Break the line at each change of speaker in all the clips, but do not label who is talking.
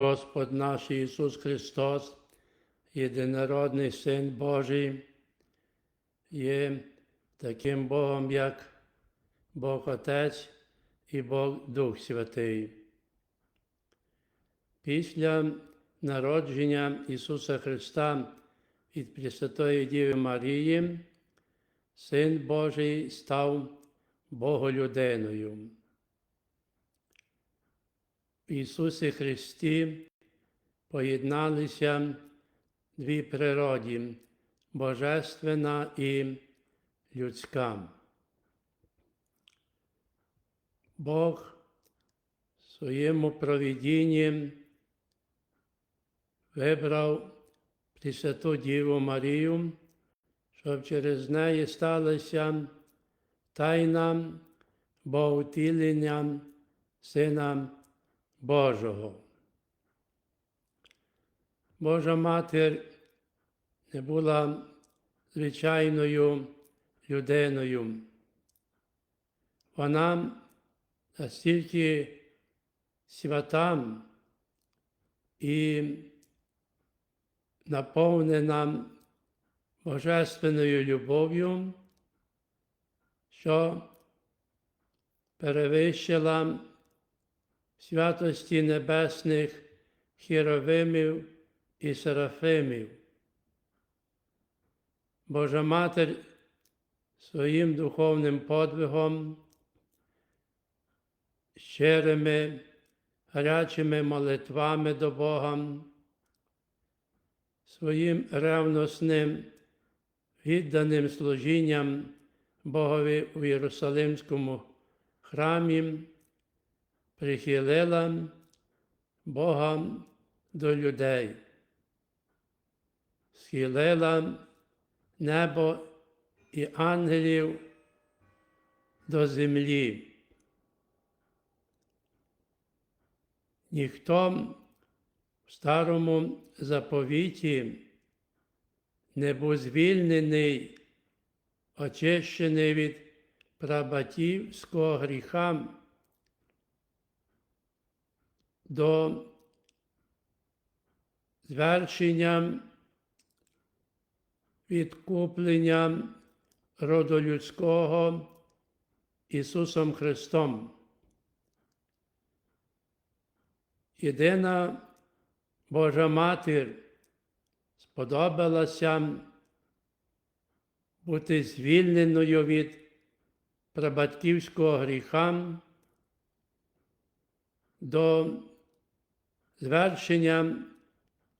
Господь наш Ісус Христос, єдинородний Син Божий, є таким Богом, як Бог Отець і Бог Дух Святий. Після народження Ісуса Христа від Пресвятої Діви Марії, Син Божий став Боголюдиною. В Ісусі Христі поєдналися дві природі божественна і людська. Бог в своєму провідінні вибрав Пресвяту Діву Марію, щоб через неї сталася тайна Боготілення Сина Божого. Божа Матір не була звичайною людиною. Вона настільки свята і наповнена божественною любов'ю, що перевищила святості небесних хіровимів і серафимів. Божа Матір своїм духовним подвигом, щирими, гарячими молитвами до Бога, своїм ревносним, відданим служінням Богові у Єрусалимському храмі прихилила Бога до людей, схилила небо і ангелів до землі. Ніхто в старому заповіті не був звільнений, очищений від прабатівського гріха до звершення відкуплення роду людського Ісусом Христом. Єдина Божа Матір сподобалася бути звільненою від прабатьківського гріха до звершення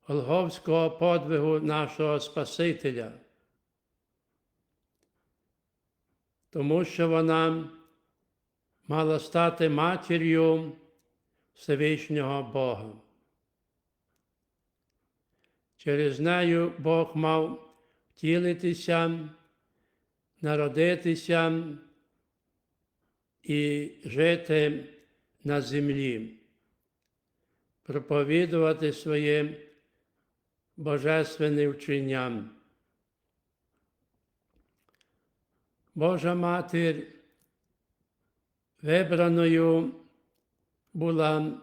Голговського подвигу нашого Спасителя, тому що вона мала стати матір'ю Всевишнього Бога. Через нею Бог мав втілитися, народитися і жити на землі, проповідувати своє божественне вчення. Божа Матір вибраною була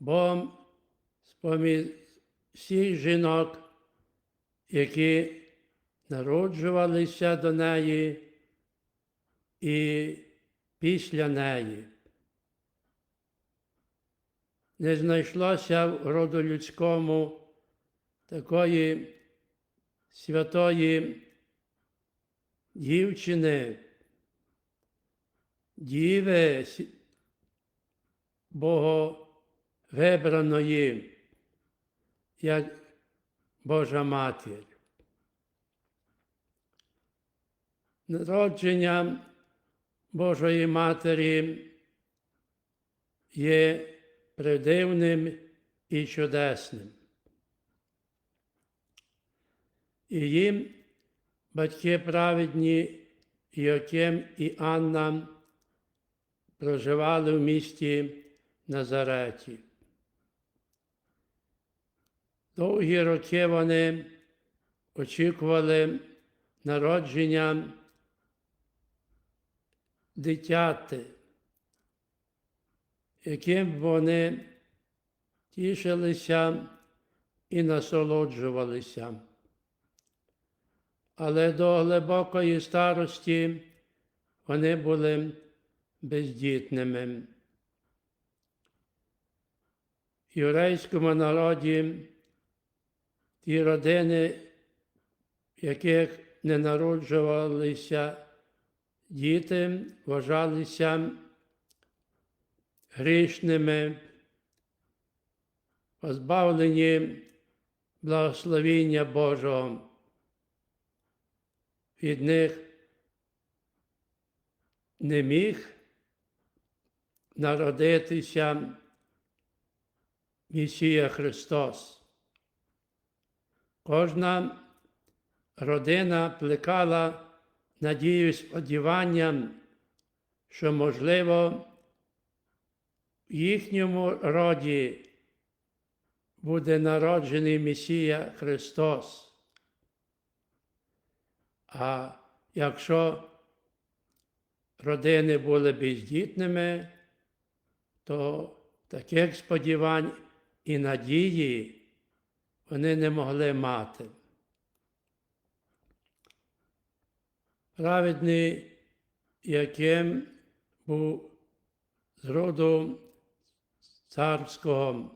Богом з-поміж всіх жінок, які народжувалися до неї і після неї. Не знайшлося в роду людському такої святої дівчини, діви Боговибраної, як Божа Матір. Народження Божої Матері є придивним і чудесним. І їм батьки праведні Йоким і Анна проживали в місті Назареті. Довгі роки вони очікували народження дитяти, яким вони тішилися і насолоджувалися. Але до глибокої старості вони були бездітними. В єврейському народі ті родини, в яких не народжувалися діти, вважалися грішними, позбавлені благословіння Божого. Від них не міг народитися Месія Христос. Кожна родина плекала надію і сподівання, що, можливо, їхньому роді буде народжений Месія Христос. А якщо родини були бездітними, то таких сподівань і надії вони не могли мати. Праведний, яким був з роду царського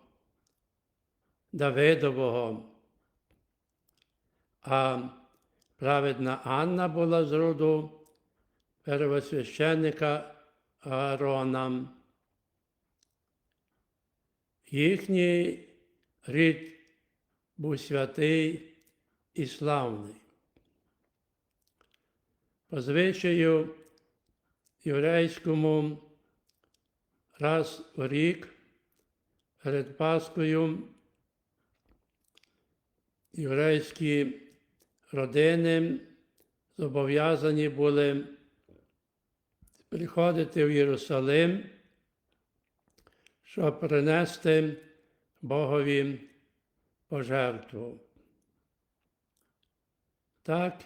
Давидового, а праведна Анна була з роду первосвященника Аарона. Їхній рід був святий і славний. По звичаю єврейському раз у рік перед Паскою єврейські родини зобов'язані були приходити в Єрусалим, щоб принести Богові пожертву. Так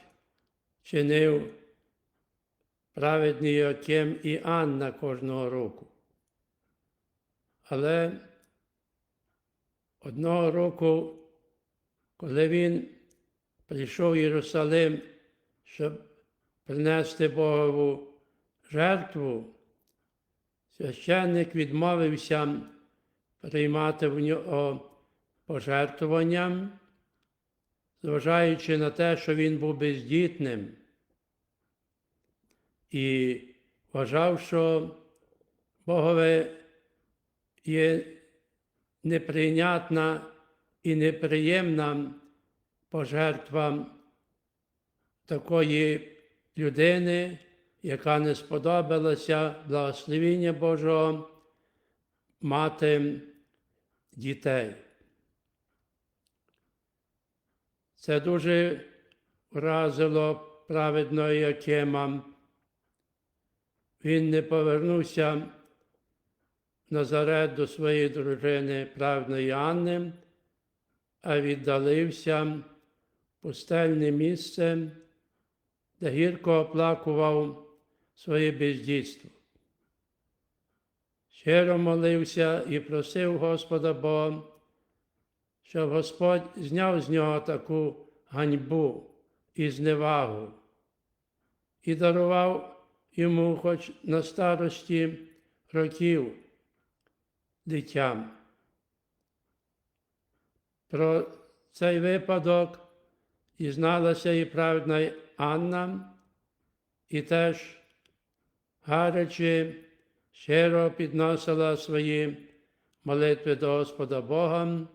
чинив праведний Йоким і Анна кожного року. Але одного року, коли він прийшов в Єрусалим, щоб принести Богову жертву, священник відмовився приймати в нього пожертвуванням, зважаючи на те, що він був бездітним, і вважав, що Богове є неприйнятна і неприємна пожертва такої людини, яка не сподобалася благословіння Божого мати дітей. Це дуже вразило праведного Якима. Він не повернувся Назарет до своєї дружини праведної Анни, а віддалився в пустельне місце, де гірко оплакував своє бездітство. Щиро молився і просив Господа Бога, щоб Господь зняв з нього таку ганьбу і зневагу і дарував йому хоч на старості років дитям. Про цей випадок дізналася і праведна Анна, і теж гарячи щиро підносила свої молитви до Господа Бога,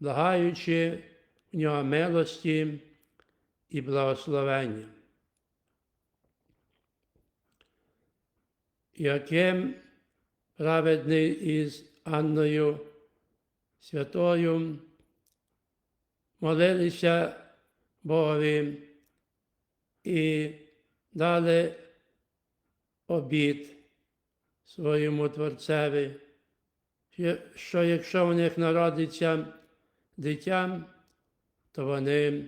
благаючи в нього милості і благословення. Яким праведний із Анною Святою молилися Богові і дали обід своєму Творцеві, що якщо в них народиться дитя, то вони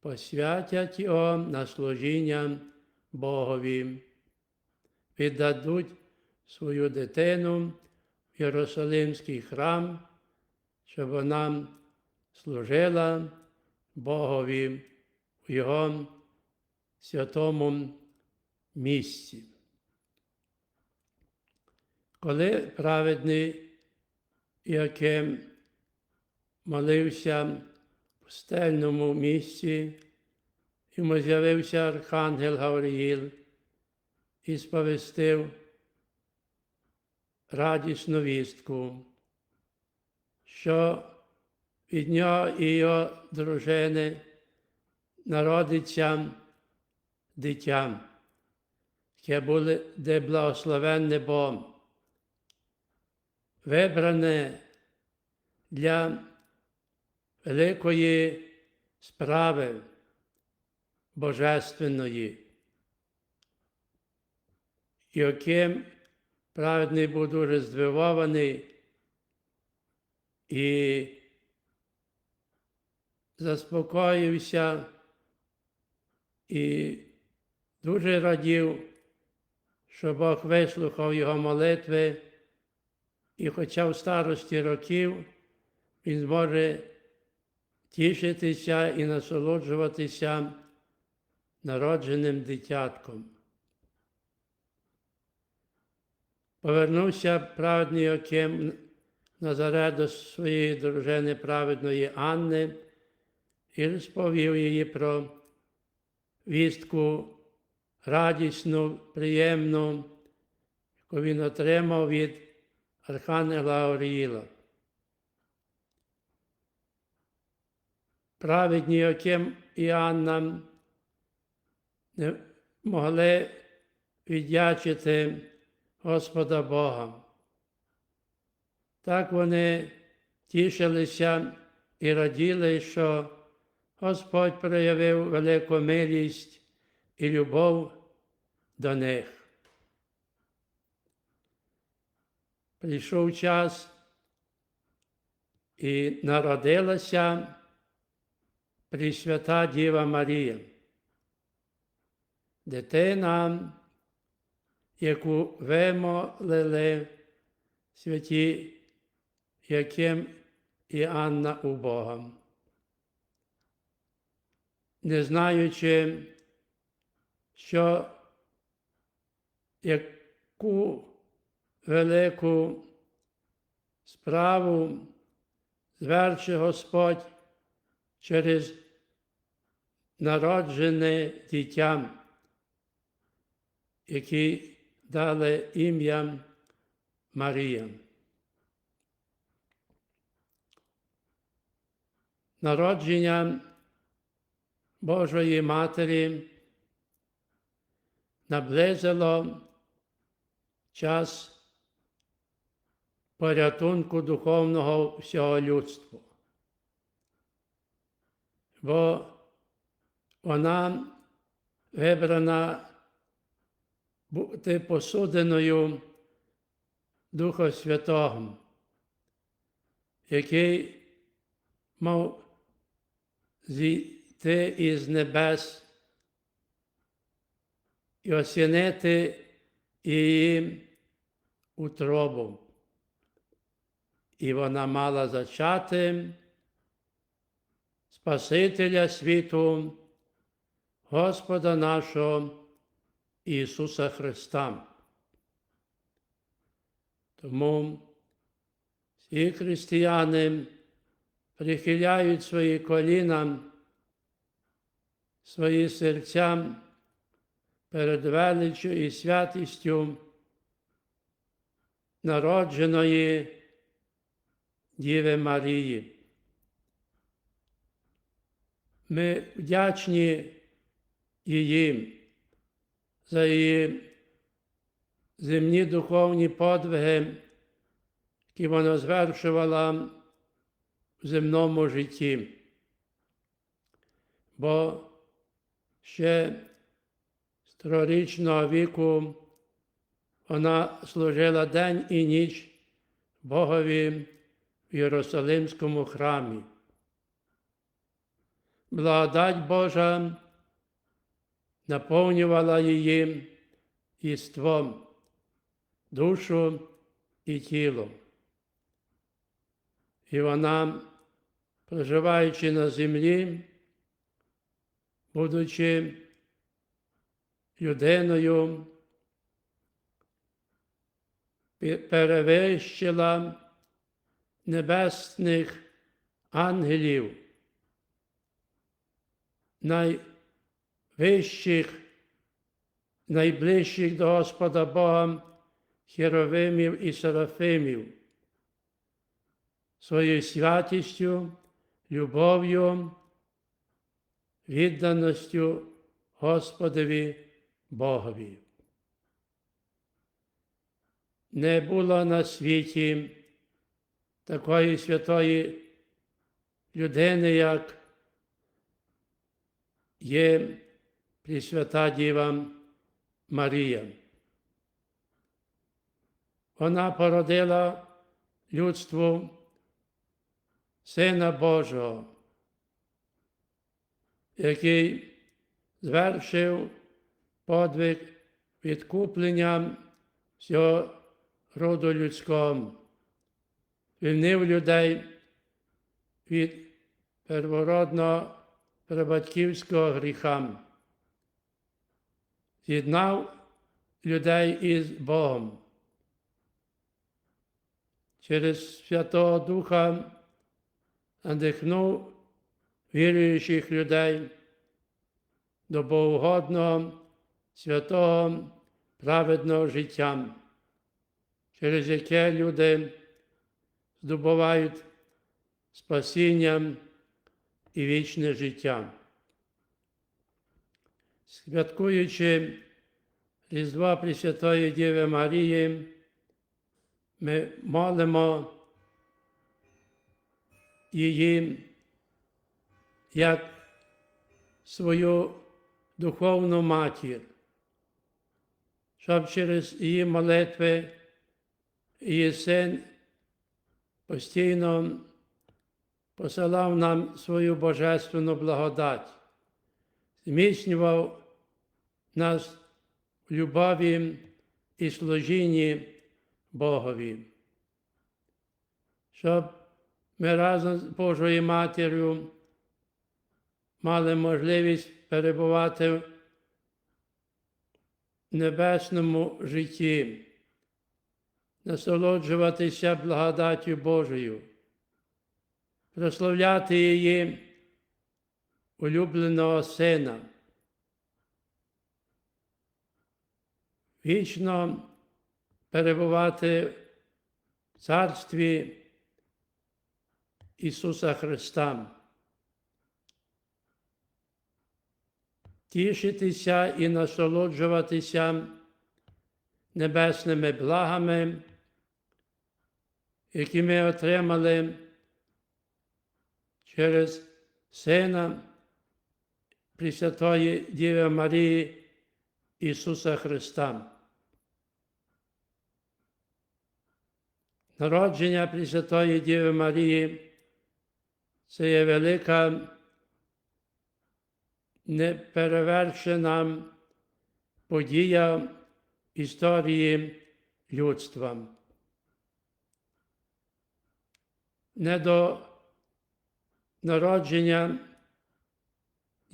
посвятять його на служіння Богові, віддадуть свою дитину в Єрусалимський храм щоб вона служила Богові в Його святому місці. Коли праведний Іаким молився в пустельному місці, йому з'явився Архангел Гавриїл і сповістив радісну вістку, що від нього і його дружини народиться дитя, яке буде де благословенне Богом, вибране для великої справи Божественної, яким праведний був дуже здивований і заспокоївся і дуже радів, що Бог вислухав його молитви, і хоча в старості років він зможе тішитися і насолоджуватися народженим дитятком. Повернувся праведний Оким Назарет до своєї дружини праведної Анни і розповів її про вістку радісну, приємну, яку він отримав від Архангела Гавриїла. Праведні Оким і Анна не могли віддячити Господа Бога. Так вони тішилися і раділи, що Господь проявив велику милість і любов до них. Прийшов час і народилася Пресвята Діва Марія, дитина, яку вимолили святі Яким і Анна у Бога. Не знаючи, що яку велику справу звершив Господь через народжене дитя, які дали ім'я Марія. Народження Божої Матері наблизило час порятунку духовного всього людства. Бо вона вибрана бути посудиною Духа Святого, який мав зійти із небес і осінити її утробу. І вона мала зачати Спасителя світу, Господа нашого Ісуса Христа. Тому всі християни прихиляють свої коліна, свої серця перед величчю і святістю народженої Діви Марії. Ми вдячні її за її земні духовні подвиги, які вона звершувала в земному житті. Бо ще з трирічного віку вона служила день і ніч Богові в Єрусалимському храмі. Благодать Божа наповнювала її єством, душу і тіло. І вона, проживаючи на землі, будучи людиною, перевищила небесних ангелів, найвищих, найближчих до Господа Бога херовимів і серафимів, своєю святістю, любов'ю, відданістю Господові Богові. Не було на світі такої святої людини, як є Пресвята Діва Марія. Вона породила людству Сина Божого, який звершив подвиг відкуплення всього роду людського, звільнив людей від первородного прабатьківського гріха, з'єднав людей із Богом. Через Святого Духа надихнув віруючих людей до богогодного, святого, праведного життя, через яке люди здобувають спасіння і вічне життя. Святкуючи Різдва Пресвятої Діви Марії, ми молимо її як свою духовну матір, щоб через її молитви її син постійно посилав нам свою божественну благодать, зміцнював нас в любові і служінні Богові, щоб ми разом з Божою Матір'ю мали можливість перебувати в небесному житті, насолоджуватися благодаттю Божою, прославляти її улюбленого Сина. Вічно перебувати в царстві Ісуса Христа. Тішитися і насолоджуватися небесними благами, які ми отримали через Сина Пресвятої Діви Марії Ісуса Христа. Народження Пресвятої Діви Марії це є велика неперевершена подія історії людства. Не до народження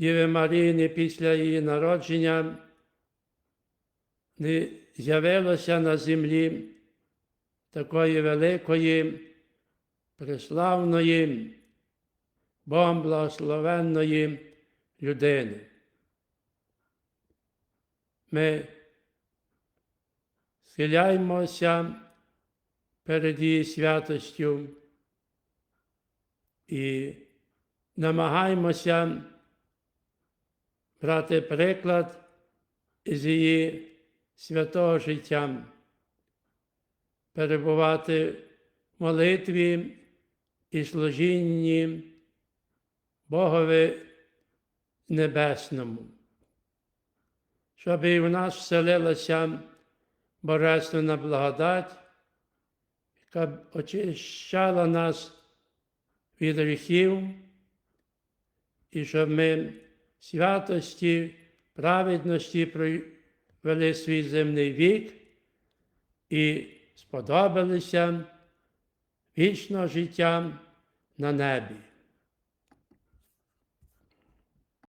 Діви Марії, не після її народження не з'явилося на землі такої великої, преславної, Богом людини. Ми схиляємося перед її святостю і намагаємося брати приклад з її святого життя, перебувати в молитві і служінні Богові Небесному, щоб і в нас вселилася Божественна благодать, яка очищала нас від гріхів, і щоб ми святості, праведності провели свій земний вік і сподобалися вічного життя на небі.